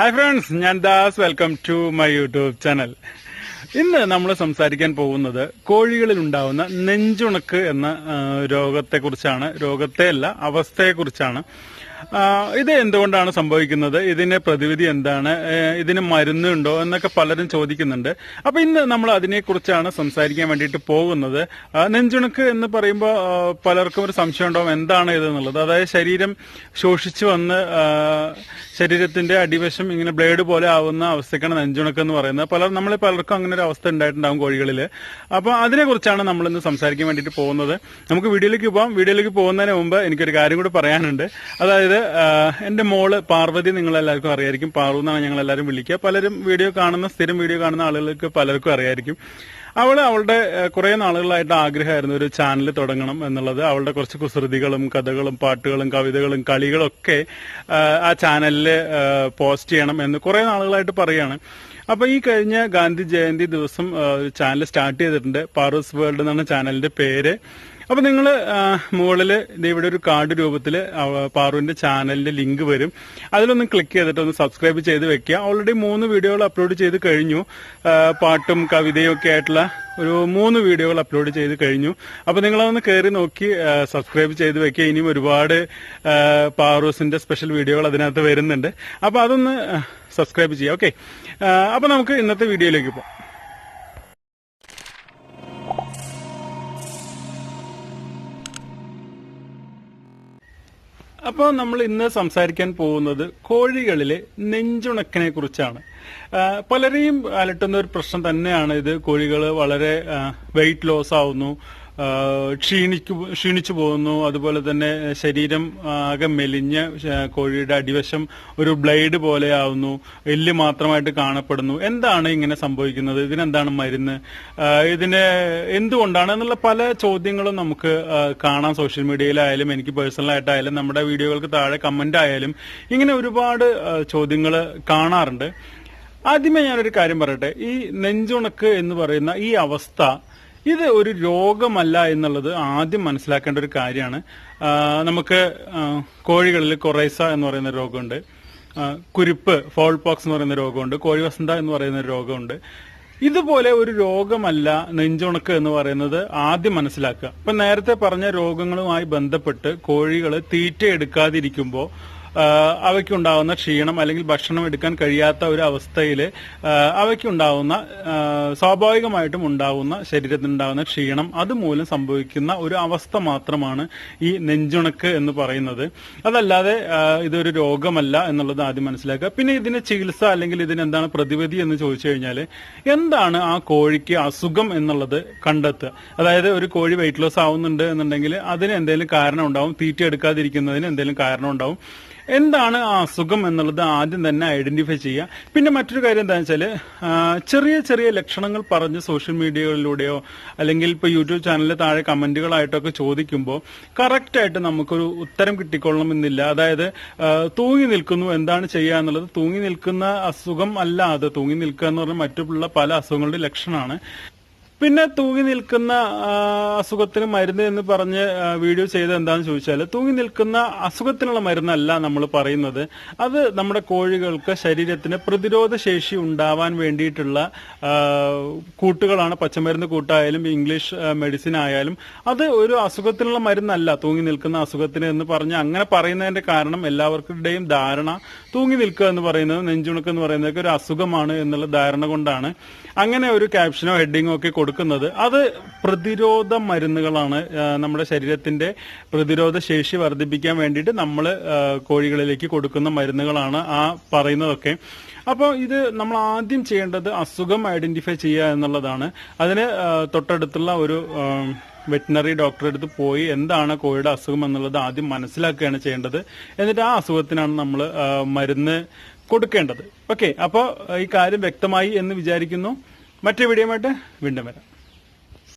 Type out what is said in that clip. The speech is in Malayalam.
ഹായ് ഫ്രണ്ട്സ് ഞാൻ Das. Welcome to my YouTube channel ഇന്ന് നമ്മൾ സംസാരിക്കാൻ പോകുന്നത് കോഴികളിൽ ഉണ്ടാവുന്ന നെഞ്ചുണക്ക് എന്ന രോഗത്തെക്കുറിച്ചാണ്. രോഗത്തെ അല്ല അവസ്ഥയെക്കുറിച്ചാണ്. ഇത് എന്തുകൊണ്ടാണ് സംഭവിക്കുന്നത്? ഇതിന്റെ പ്രതിവിധി എന്താണ്? ഇതിന് മരുന്നുണ്ടോ എന്നൊക്കെ പലരും ചോദിക്കുന്നുണ്ട്. അപ്പൊ ഇന്ന് നമ്മൾ അതിനെക്കുറിച്ചാണ് സംസാരിക്കാൻ വേണ്ടിയിട്ട് പോകുന്നത്. നെഞ്ചുണക്ക് എന്ന് പറയുമ്പോൾ പലർക്കും ഒരു സംശയം ഉണ്ടാവും എന്താണ് ഇത് എന്നുള്ളത് അതായത് ശരീരം ശോഷിച്ചു വന്ന് ശരീരത്തിന്റെ അടിവശം ഇങ്ങനെ ബ്ലേഡ് പോലെ ആവുന്ന അവസ്ഥയ്ക്കാണ് നെഞ്ചുണക്ക് എന്ന് പറയുന്നത്. പല നമ്മൾ പലർക്കും അങ്ങനെ ഒരു അവസ്ഥ ഉണ്ടായിട്ടുണ്ടാവും കോഴികളിൽ അപ്പൊ അതിനെ കുറിച്ചാണ് നമ്മൾ ഇന്ന് സംസാരിക്കാൻ വേണ്ടിയിട്ട് പോകുന്നത്. നമുക്ക് വീഡിയോയിലേക്ക് പോകാം വീഡിയോയിലേക്ക് പോകുന്നതിന് മുമ്പ് എനിക്കൊരു കാര്യം കൂടി പറയാനുണ്ട്. അതായത് ആ, എന്റെ മോൾ പാർവതി നിങ്ങൾ എല്ലാവർക്കും അറിയായിരിക്കും. പാറു എന്നാണ് ഞങ്ങൾ എല്ലാവരും വിളിക്കുക. പലരും വീഡിയോ കാണുന്ന സ്ഥിരം വീഡിയോ കാണുന്ന ആളുകൾക്ക് പലർക്കും അറിയായിരിക്കും. അവൾ അവളുടെ കുറെ നാളുകളായിട്ട് ആഗ്രഹമായിരുന്നു ഒരു ചാനൽ തുടങ്ങണം എന്നുള്ളത്. അവളുടെ കുറച്ച് കുസൃതികളും കഥകളും പാട്ടുകളും കവിതകളും കളികളൊക്കെ ആ ചാനലിൽ പോസ്റ്റ് ചെയ്യണം എന്ന് കുറെ നാളുകളായിട്ട് പറയാണ്. അപ്പൊ ഈ കഴിഞ്ഞ ഗാന്ധി ജയന്തി ദിവസം ചാനൽ സ്റ്റാർട്ട് ചെയ്തിട്ടുണ്ട്. പാർവസ് വേൾഡ് എന്നാണ് ചാനലിന്റെ പേര്. അപ്പൊ നിങ്ങൾ മുകളിൽ ഇവിടെ ഒരു കാർഡ് രൂപത്തിൽ പാറുവിന്റെ ചാനലിന്റെ ലിങ്ക് വരും. അതിലൊന്ന് ക്ലിക്ക് ചെയ്തിട്ട് ഒന്ന് സബ്സ്ക്രൈബ് ചെയ്ത് വെക്കുക. ഓൾറെഡി മൂന്ന് വീഡിയോകൾ അപ്ലോഡ് ചെയ്ത് കഴിഞ്ഞു. പാട്ടും കവിതയും ഒക്കെ ആയിട്ടുള്ള ഒരു മൂന്ന് വീഡിയോകൾ അപ്ലോഡ് ചെയ്ത് കഴിഞ്ഞു. അപ്പൊ നിങ്ങളതൊന്ന് കയറി നോക്കി സബ്സ്ക്രൈബ് ചെയ്ത് വെക്കുക. ഇനിയും ഒരുപാട് പാറൂസിന്റെ സ്പെഷ്യൽ വീഡിയോകൾ അതിനകത്ത് വരുന്നുണ്ട്. അപ്പൊ അതൊന്ന് സബ്സ്ക്രൈബ് ചെയ്യാം ഓക്കെ അപ്പൊ നമുക്ക് ഇന്നത്തെ വീഡിയോയിലേക്ക് പോകാം. അപ്പോൾ നമ്മൾ ഇന്ന് സംസാരിക്കാൻ പോകുന്നത് കോഴികളിലെ നെഞ്ചുണക്കിനെ കുറിച്ചാണ്. പലരെയും അലട്ടുന്ന ഒരു പ്രശ്നം തന്നെയാണ് ഇത്. കോഴികൾ വളരെ വെയിറ്റ് ലോസ് ആവുന്നു. ക്ഷീണിക്കു ക്ഷീണിച്ചു പോകുന്നു. അതുപോലെ തന്നെ ശരീരം ആകെ മെലിഞ്ഞ് കോഴിയുടെ അടിവശം ഒരു ബ്ലേഡ് പോലെ ആവുന്നു എല്ല് മാത്രമായിട്ട് കാണപ്പെടുന്നു. എന്താണ് ഇങ്ങനെ സംഭവിക്കുന്നത്? ഇതിനെന്താണ് മരുന്ന്? ഇതിന് എന്തുകൊണ്ടാണ് എന്നുള്ള പല ചോദ്യങ്ങളും നമുക്ക് കാണാം സോഷ്യൽ മീഡിയയിലായാലും എനിക്ക് പേഴ്സണലായിട്ടായാലും നമ്മുടെ വീഡിയോകൾക്ക് താഴെ കമന്റ് ആയാലും ഇങ്ങനെ ഒരുപാട് ചോദ്യങ്ങൾ കാണാറുണ്ട്. ആദ്യമേ ഞാനൊരു കാര്യം പറയട്ടെ. ഈ നെഞ്ചുണക്ക് എന്ന് പറയുന്ന ഈ അവസ്ഥ ഇത് ഒരു രോഗമല്ല എന്നുള്ളത് ആദ്യം മനസ്സിലാക്കേണ്ട ഒരു കാര്യമാണ്. നമുക്ക് കോഴികളിൽ കൊറൈസ എന്ന് പറയുന്ന രോഗമുണ്ട്. കുരിപ്പ് ഫോൾ പോക്സ് എന്ന് പറയുന്ന രോഗമുണ്ട്. കോഴി വസന്ത എന്ന് പറയുന്ന രോഗമുണ്ട്. ഇതുപോലെ ഒരു രോഗമല്ല നെഞ്ചുണക്ക് എന്ന് പറയുന്നത് ആദ്യം മനസ്സിലാക്കുക. ഇപ്പൊ നേരത്തെ പറഞ്ഞ രോഗങ്ങളുമായി ബന്ധപ്പെട്ട് കോഴികൾ തീറ്റ എടുക്കാതിരിക്കുമ്പോൾ അവയ്ക്കുണ്ടാവുന്ന ക്ഷീണം അല്ലെങ്കിൽ ഭക്ഷണം എടുക്കാൻ കഴിയാത്ത ഒരു അവസ്ഥയിൽ അവയ്ക്കുണ്ടാവുന്ന സ്വാഭാവികമായിട്ടും ഉണ്ടാവുന്ന ശരീരത്തിനുണ്ടാവുന്ന ക്ഷീണം അതുമൂലം സംഭവിക്കുന്ന ഒരു അവസ്ഥ മാത്രമാണ് ഈ നെഞ്ചുണക്ക് എന്ന് പറയുന്നത്. അതല്ലാതെ ഇതൊരു രോഗമല്ല എന്നുള്ളത് ആദ്യം മനസ്സിലാക്കുക. പിന്നെ ഇതിന് ചികിത്സ അല്ലെങ്കിൽ ഇതിന് എന്താണ് പ്രതിവിധി എന്ന് ചോദിച്ചു കഴിഞ്ഞാൽ എന്താണ് ആ കോഴിക്ക് അസുഖം എന്നുള്ളത് കണ്ടെത്തുക. അതായത് ഒരു കോഴി വെയിറ്റ് ലോസ് ആവുന്നുണ്ട് എന്നുണ്ടെങ്കിൽ അതിന് എന്തെങ്കിലും കാരണം ഉണ്ടാവും. തീറ്റ എടുക്കാതിരിക്കുന്നതിന് എന്തെങ്കിലും കാരണം ഉണ്ടാവും. എന്താണ് ആ അസുഖം എന്നുള്ളത് ആദ്യം തന്നെ ഐഡന്റിഫൈ ചെയ്യുക. പിന്നെ മറ്റൊരു കാര്യം എന്താണെന്ന് വെച്ചാൽ ചെറിയ ചെറിയ ലക്ഷണങ്ങൾ പറഞ്ഞ് സോഷ്യൽ മീഡിയകളിലൂടെയോ അല്ലെങ്കിൽ ഇപ്പോൾ യൂട്യൂബ് ചാനലിൽ താഴെ കമന്റുകളായിട്ടൊക്കെ ചോദിക്കുമ്പോൾ കറക്റ്റായിട്ട് നമുക്കൊരു ഉത്തരം കിട്ടിക്കൊള്ളണമെന്നില്ല. അതായത് തൂങ്ങി നിൽക്കുന്നു എന്താണ് ചെയ്യുക എന്നുള്ളത്. തൂങ്ങി നിൽക്കുന്ന അസുഖം അല്ല അത് തൂങ്ങി നിൽക്കുക എന്ന് പറഞ്ഞാൽ മറ്റുള്ള പല അസുഖങ്ങളുടെ ലക്ഷണമാണ്. പിന്നെ തൂങ്ങി നിൽക്കുന്ന അസുഖത്തിന് മരുന്ന് എന്ന് പറഞ്ഞ് വീഡിയോ ചെയ്ത് എന്താണെന്ന് ചോദിച്ചാൽ തൂങ്ങി നിൽക്കുന്ന അസുഖത്തിനുള്ള മരുന്നല്ല നമ്മൾ പറയുന്നത്. അത് നമ്മുടെ കോഴികൾക്ക് ശരീരത്തിന് പ്രതിരോധ ശേഷി ഉണ്ടാവാൻ വേണ്ടിയിട്ടുള്ള കൂട്ടുകളാണ്. പച്ചമരുന്ന് കൂട്ടായാലും ഇംഗ്ലീഷ് മെഡിസിൻ ആയാലും അത് ഒരു അസുഖത്തിനുള്ള മരുന്നല്ല തൂങ്ങി നിൽക്കുന്ന അസുഖത്തിന് എന്ന് പറഞ്ഞ് അങ്ങനെ പറയുന്നതിന്റെ കാരണം എല്ലാവർക്കുടെയും ധാരണ തൂങ്ങി നിൽക്കുക എന്ന് പറയുന്നത് നെഞ്ചുണക്ക് എന്ന് പറയുന്നതൊക്കെ ഒരു അസുഖമാണ് എന്നുള്ള ധാരണ കൊണ്ടാണ്. അങ്ങനെ ഒരു ക്യാപ്ഷനോ ഹെഡിങ്ങോ ഒക്കെ അത് പ്രതിരോധ മരുന്നുകളാണ് നമ്മുടെ ശരീരത്തിന്റെ പ്രതിരോധ ശേഷി വർദ്ധിപ്പിക്കാൻ വേണ്ടിയിട്ട് നമ്മൾ കോഴികളിലേക്ക് കൊടുക്കുന്ന മരുന്നുകളാണ് ആ പറയുന്നതൊക്കെ. അപ്പോൾ ഇത് നമ്മൾ ആദ്യം ചെയ്യേണ്ടത് അസുഖം ഐഡന്റിഫൈ ചെയ്യുക എന്നുള്ളതാണ്. അതിന് തൊട്ടടുത്തുള്ള ഒരു വെറ്റിനറി ഡോക്ടറെ അടുത്ത് പോയി എന്താണ് കോഴിയുടെ അസുഖം എന്നുള്ളത് ആദ്യം മനസ്സിലാക്കുകയാണ് ചെയ്യേണ്ടത്. എന്നിട്ട് ആ അസുഖത്തിനാണ് നമ്മൾ മരുന്ന് കൊടുക്കേണ്ടത്. ഓക്കെ അപ്പോൾ ഈ കാര്യം വ്യക്തമായി എന്ന് വിചാരിക്കുന്നു. മറ്റേ വീഡിയോയുമായിട്ട് വീണ്ടും വരാം.